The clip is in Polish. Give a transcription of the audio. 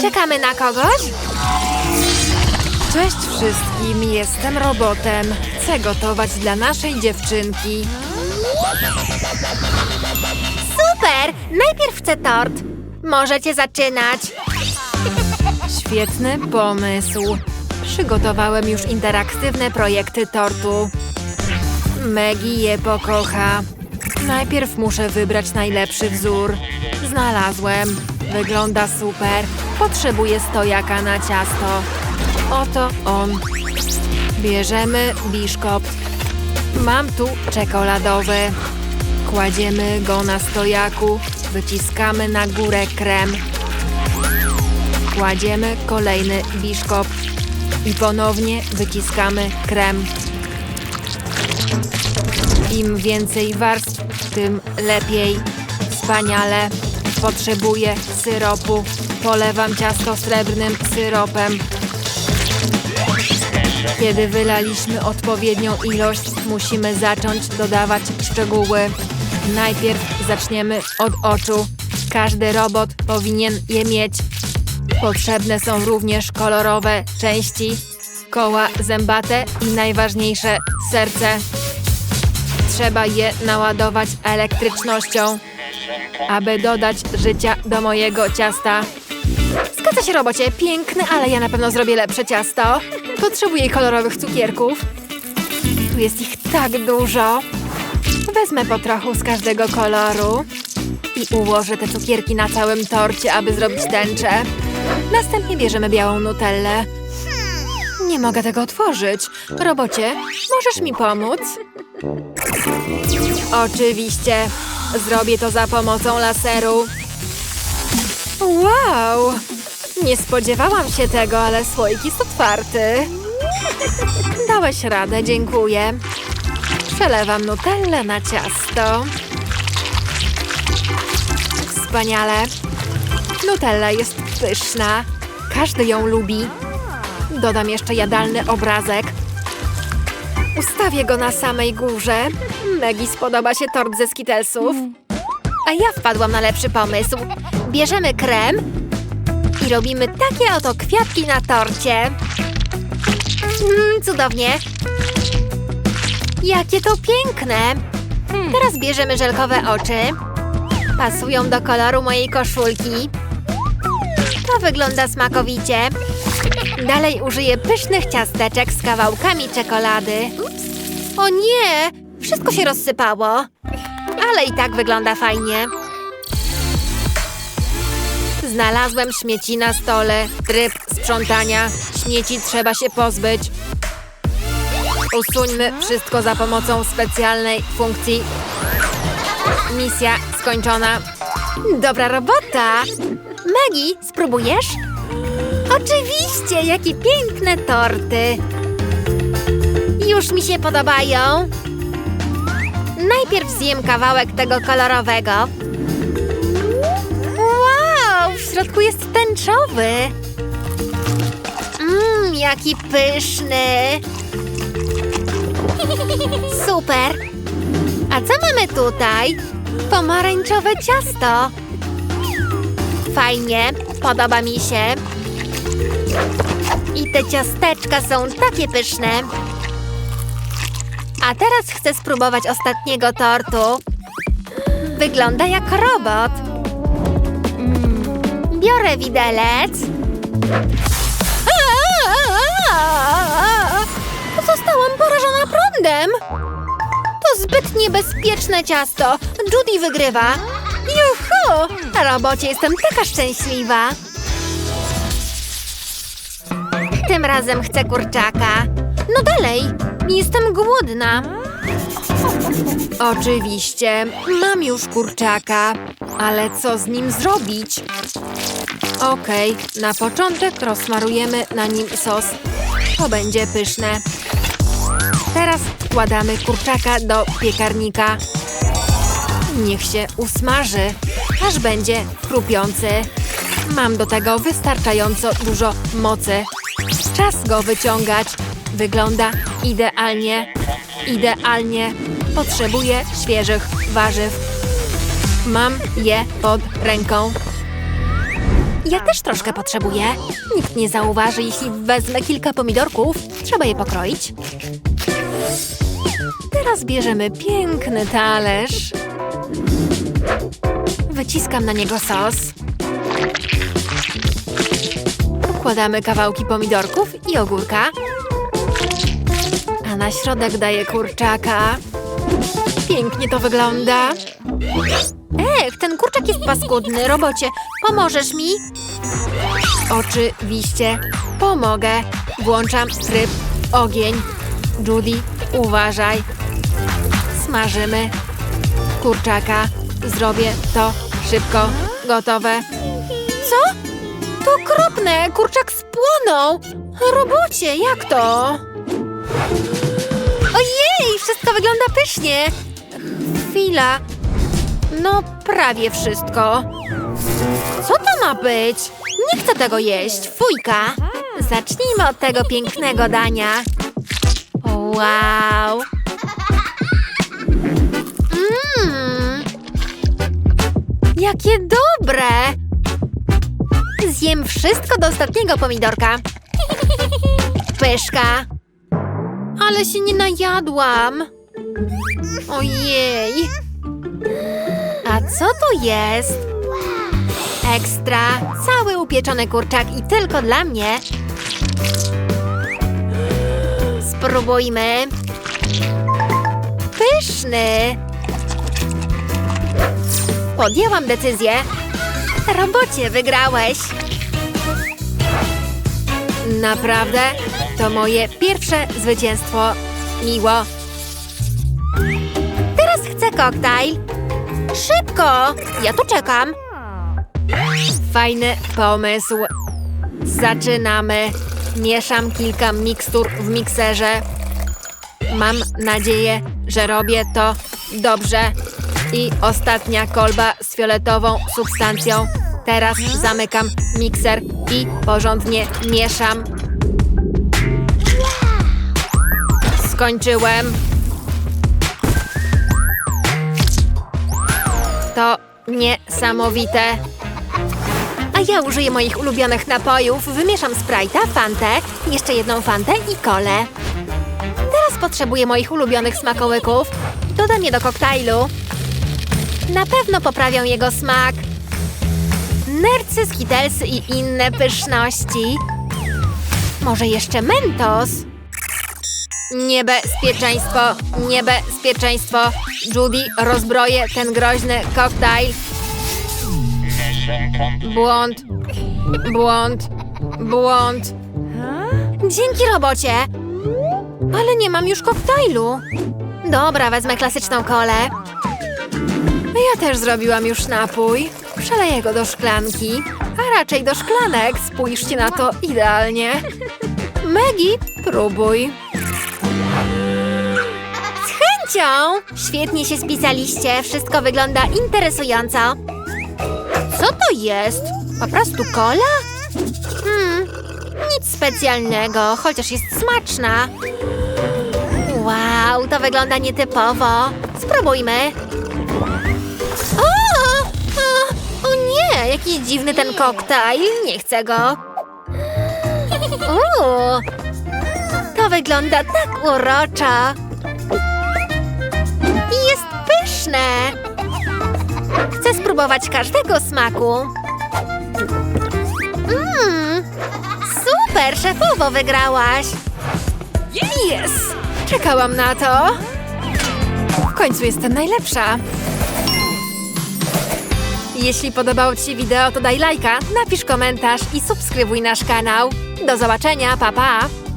Czekamy na kogoś? Cześć wszystkim, jestem robotem. Chcę gotować dla naszej dziewczynki. Super! Najpierw chcę tort. Możecie zaczynać. Świetny pomysł. Przygotowałem już interaktywne projekty tortu. Maggie je pokocha. Najpierw muszę wybrać najlepszy wzór. Znalazłem. Wygląda super. Potrzebuję stojaka na ciasto. Oto on. Bierzemy biszkopt. Mam tu czekoladowy. Kładziemy go na stojaku. Wyciskamy na górę krem. Kładziemy kolejny biszkopt i ponownie wyciskamy krem. Im więcej warstw, tym lepiej. Wspaniale. Potrzebuję syropu. Polewam ciasto srebrnym syropem. Kiedy wylaliśmy odpowiednią ilość, musimy zacząć dodawać szczegóły. Najpierw zaczniemy od oczu. Każdy robot powinien je mieć. Potrzebne są również kolorowe części, koła zębate i najważniejsze serce. Trzeba je naładować elektrycznością, aby dodać życia do mojego ciasta. Zgadza się, robocie, piękne, ale ja na pewno zrobię lepsze ciasto. Potrzebuję kolorowych cukierków. Tu jest ich tak dużo. Wezmę po trochu z każdego koloru i ułożę te cukierki na całym torcie, aby zrobić tęczę. Następnie bierzemy białą nutellę. Nie mogę tego otworzyć. Robocie, możesz mi pomóc? Oczywiście. Zrobię to za pomocą laseru. Wow! Nie spodziewałam się tego, ale słoik jest otwarty. Dałeś radę, dziękuję. Przelewam nutellę na ciasto. Wspaniale. Nutella jest pyszna. Każdy ją lubi. Dodam jeszcze jadalny obrazek. Ustawię go na samej górze. Maggie spodoba się tort ze skitelsów. A ja wpadłam na lepszy pomysł. Bierzemy krem i robimy takie oto kwiatki na torcie. Mm, cudownie. Jakie to piękne. Teraz bierzemy żelkowe oczy. Pasują do koloru mojej koszulki. To wygląda smakowicie. Dalej użyję pysznych ciasteczek z kawałkami czekolady. O nie! Wszystko się rozsypało. Ale i tak wygląda fajnie. Znalazłem śmieci na stole. Tryb sprzątania. Śmieci trzeba się pozbyć. Usuńmy wszystko za pomocą specjalnej funkcji. Misja skończona. Dobra robota! Maggie, spróbujesz? Oczywiście, jakie piękne torty! Już mi się podobają. Najpierw zjem kawałek tego kolorowego. Wow, w środku jest tęczowy. Mmm, jaki pyszny. Super. A co mamy tutaj? Pomarańczowe ciasto. Fajnie, podoba mi się. I te ciasteczka są takie pyszne. A teraz chcę spróbować ostatniego tortu. Wygląda jak robot. Biorę widelec. Zostałam porażona prądem. To zbyt niebezpieczne ciasto. Judy wygrywa. Juhu! Robocie jestem taka szczęśliwa. Tym razem chcę kurczaka. No dalej, jestem głodna. Oczywiście, mam już kurczaka, ale co z nim zrobić? Okej, na początek rozsmarujemy na nim sos. To będzie pyszne. Teraz wkładamy kurczaka do piekarnika. Niech się usmaży, aż będzie chrupiący. Mam do tego wystarczająco dużo mocy. Czas go wyciągać. Wygląda idealnie. Idealnie. Potrzebuję świeżych warzyw. Mam je pod ręką. Ja też troszkę potrzebuję. Nikt nie zauważy, jeśli wezmę kilka pomidorków. Trzeba je pokroić. Teraz bierzemy piękny talerz. Wyciskam na niego sos. Układamy kawałki pomidorków i ogórka. A na środek daję kurczaka. Pięknie to wygląda. Ech, ten kurczak jest paskudny. Robocie, pomożesz mi? Oczywiście. Pomogę. Włączam tryb ogień. Judy, uważaj. Smażymy kurczaka. Zrobię to szybko. Gotowe. Co? To okropne! Kurczak spłonął! Robocie, jak to? Ojej, wszystko wygląda pysznie! Chwila. No, prawie wszystko. Co to ma być? Nie chcę tego jeść. Fujka. Zacznijmy od tego pięknego dania. Wow. Mmm. Jakie dobre! Zjem wszystko do ostatniego pomidorka. Pyszka. Ale się nie najadłam. Ojej. A co to jest? Ekstra. Cały upieczony kurczak i tylko dla mnie. Spróbujmy. Pyszny. Podjęłam decyzję. Robocie, wygrałeś. Naprawdę? To moje pierwsze zwycięstwo. Miło. Teraz chcę koktajl. Szybko! Ja tu czekam. Fajny pomysł. Zaczynamy. Mieszam kilka mikstur w mikserze. Mam nadzieję, że robię to dobrze. I ostatnia kolba z fioletową substancją. Teraz zamykam mikser i porządnie mieszam. Skończyłem. To niesamowite. A ja użyję moich ulubionych napojów. Wymieszam Sprite'a, Fantę, jeszcze jedną Fantę i kolę. Teraz potrzebuję moich ulubionych smakołyków. Dodam je do koktajlu. Na pewno poprawią jego smak. Nercy, skitelsy i inne pyszności. Może jeszcze Mentos? Niebezpieczeństwo, niebezpieczeństwo. Judy rozbroje ten groźny koktajl. Błąd, błąd, błąd. Dzięki robocie. Ale nie mam już koktajlu. Dobra, wezmę klasyczną kolę. Ja też zrobiłam już napój. Przeleję go do szklanki, a raczej do szklanek. Spójrzcie na to idealnie. Maggie, próbuj. Z chęcią! Świetnie się spisaliście, wszystko wygląda interesująco. Co to jest? Po prostu kola? Hmm, nic specjalnego, chociaż jest smaczna. Wow, to wygląda nietypowo. Spróbujmy. Jaki dziwny ten koktajl. Nie chcę go. Uuu, to wygląda tak uroczo. I jest pyszne. Chcę spróbować każdego smaku. Mmm, super, szefowo wygrałaś. Yes! Czekałam na to. W końcu jestem najlepsza. Jeśli podobało Ci się wideo, to daj lajka, napisz komentarz i subskrybuj nasz kanał. Do zobaczenia, pa pa!